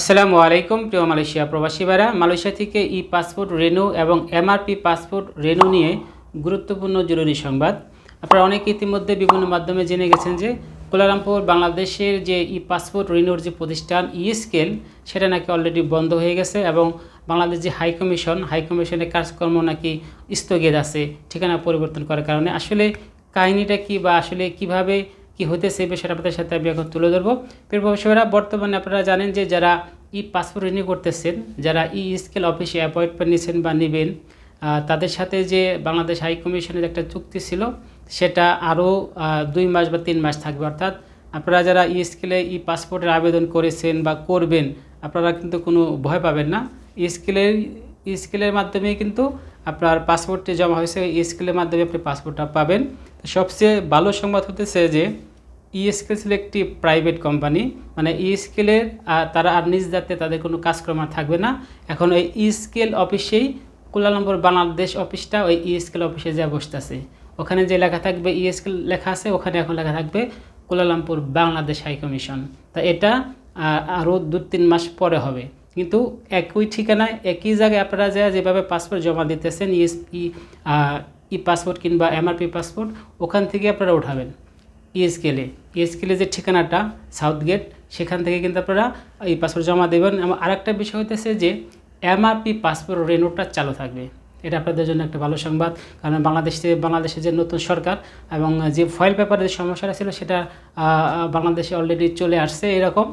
আসসালামু আলাইকুম প্রিয় মালয়েশিয়া প্রবাসী ভাইরা। মালয়েশিয়া থেকে ই পাসপোর্ট রেনু এবং এমআরপি পাসপোর্ট রেনু নিয়ে গুরুত্বপূর্ণ জরুরি সংবাদ। আপনারা অনেকে ইতিমধ্যে বিভিন্ন মাধ্যমে জেনে গেছেন যে কোলালামপুর বাংলাদেশের যে ই পাসপোর্ট রেনুর যে প্রতিষ্ঠান ই স্কেল, সেটা নাকি অলরেডি বন্ধ হয়ে গেছে এবং বাংলাদেশ যে হাই কমিশন, হাই কমিশনের কাজকর্ম নাকি স্থগিত আছে, ঠিকানা পরিবর্তন করার কারণে। আসলে কাহিনীটা কি বা আসলে কীভাবে কি হতেছে বিষয়টা আপনাদের সাথে আমি এখন তুলে ধরবো। প্রিয় বর্তমানে আপনারা জানেন যে যারা ই পাসপোর্ট রিনিউ করতেছেন, যারা ই স্কেল অফিসে অ্যাপয়েন্টমেন্ট নিয়েছেন বা নেবেন তাদের সাথে যে বাংলাদেশ হাই কমিশনের একটা চুক্তি ছিল, সেটা আরও দুই মাস বা তিন মাস থাকবে। অর্থাৎ আপনারা যারা ই স্কেলে ই পাসপোর্টের আবেদন করেছেন বা করবেন, আপনারা কিন্তু কোনো ভয় পাবেন না। স্কেলের ই স্কেলের মাধ্যমে কিন্তু আপনার পাসপোর্টটি জমা হয়েছে স্কেলের মাধ্যমে আপনি পাসপোর্টটা পাবেন। সবচেয়ে ভালো সংবাদ হতেছে যে ই স্কেল ছিল একটি প্রাইভেট কোম্পানি মানে ই স্কেলের তারা আর নিজ দায়িত্বে তাদের কোনো কাজকর্ম থাকবে না। এখন ওই ই স্কেল অফিসেই কুলালামপুর বাংলাদেশ অফিসটা ওই ই স্কেল অফিসে যা বসতেছে। ওখানে যে লেখা থাকবে ই স্কেল লেখা আছে, ওখানে এখন লেখা থাকবে কুলালামপুর বাংলাদেশ হাই কমিশন। তা এটা আরও দু তিন মাস পরে হবে। কিন্তু একই ঠিকানায় একই জায়গায় আপনারা যা যেভাবে পাসপোর্ট জমা দিতেছেন ই ই পাসপোর্ট কিংবা এমআরপি পাসপোর্ট ওখান থেকে আপনারা উঠাবেন ইএসকেলে ইএসকেলে যে ঠিকানাটা সাউথ গেট সেখান থেকে কিন্তু আপনারা এই পাসপোর্ট জমা দেবেন। এবং আরেকটা বিষয় হতেছে যে এমআরপি পাসপোর্ট রেনোটা চালু থাকবে। এটা আপনাদের জন্য একটা ভালো সংবাদ। কারণ বাংলাদেশে বাংলাদেশের যে নতুন সরকার এবং যে ফয়েল পেপারের যে সমস্যাটা ছিল সেটা বাংলাদেশে অলরেডি চলে আসছে এরকম।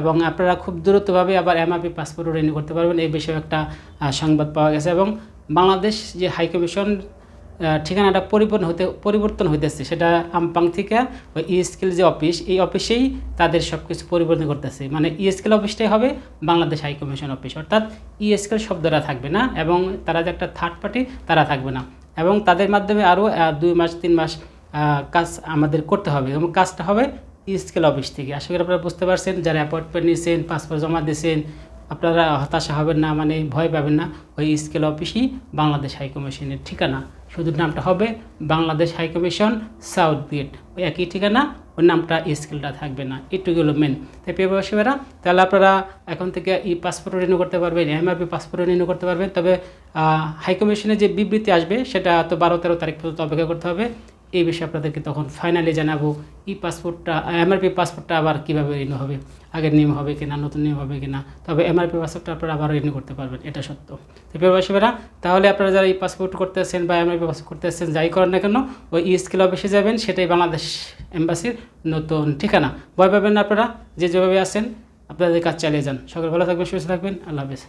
এবং আপনারা খুব দ্রুতভাবে আবার এমআরপি পাসপোর্ট রিনিউ করতে পারবেন। এই বিষয়ে একটা সংবাদ পাওয়া গেছে। এবং বাংলাদেশ যে হাই কমিশন আহ, ঠিকানাটা পরিবর্তন হতে, পরিবর্তন হইতেছে। সেটা আমপাং থেকে ওই ই স্কিল যে অফিস, এই অফিসেই তাদের সব কিছু পরিবর্তন করতেছে। মানে ই স্কিল অফিসটাই হবে বাংলাদেশ হাই কমিশন অফিস অর্থাৎ ই স্কিল শব্দটা থাকবে না এবং তারা যে একটা থার্ড পার্টি তারা থাকবে না। এবং তাদের মাধ্যমে আরও দুই মাস, তিন মাস কাজ আমাদের করতে হবে। এবং কাজটা হবে স্কেল অফিস থেকে। আশা করি আপনারা বুঝতে পারছেন, যারা অ্যাপয়েন্টমেন্ট নিয়েছেন পাসপোর্ট জমা দিয়েছেন আপনারা হতাশা হবেন না মানে ভয় পাবেন না। ওই স্কেল অফিসই বাংলাদেশ হাইকমিশনের ঠিকানা। শুধু নামটা হবে বাংলাদেশ হাইকমিশন সাউথ গেট। ওই একই ঠিকানা, ওই নামটা স্কেলটা থাকবে না। এটুকুলো মেন তাই প্রিয় তাহলে আপনারা এখন থেকে ই পাসপোর্ট রিনিউ করতে পারবেন এমআরপি পাসপোর্ট রিনিউ করতে পারবেন। তবে হাই কমিশনের যে বিবৃতি আসবে, সেটা তো বারো তেরো তারিখ পর্যন্ত অপেক্ষা করতে হবে। এই বিষয়ে আপনাদেরকে তখন ফাইনালি জানাব ই পাসপোর্টটা এমআরপি পাসপোর্টটা আবার কীভাবে রিনিউ হবে, আগের নিয়ম হবে কিনা, নতুন নিয়ম হবে কিনা, তবে এমআরপি পাসপোর্টটা আপনারা আবার রিনিউ করতে পারবেন, এটা সত্য। তো প্রবাসীরা তাহলে আপনারা যারা ই পাসপোর্ট করতেছেন বা এমআরপি পাসপোর্ট করতেছেন যাই করেন না কেন, ওই ই স্কিল অফিসে যাবেন, সেটাই বাংলাদেশ এম্বাসির নতুন ঠিকানা। ভয় পাবেন না আপনারা, যে যেভাবে আছেন, আপনাদের কাজ চালিয়ে যান। সকলে ভালো থাকবেন, সুস্থ থাকবেন, আল্লাহ হাফেজ।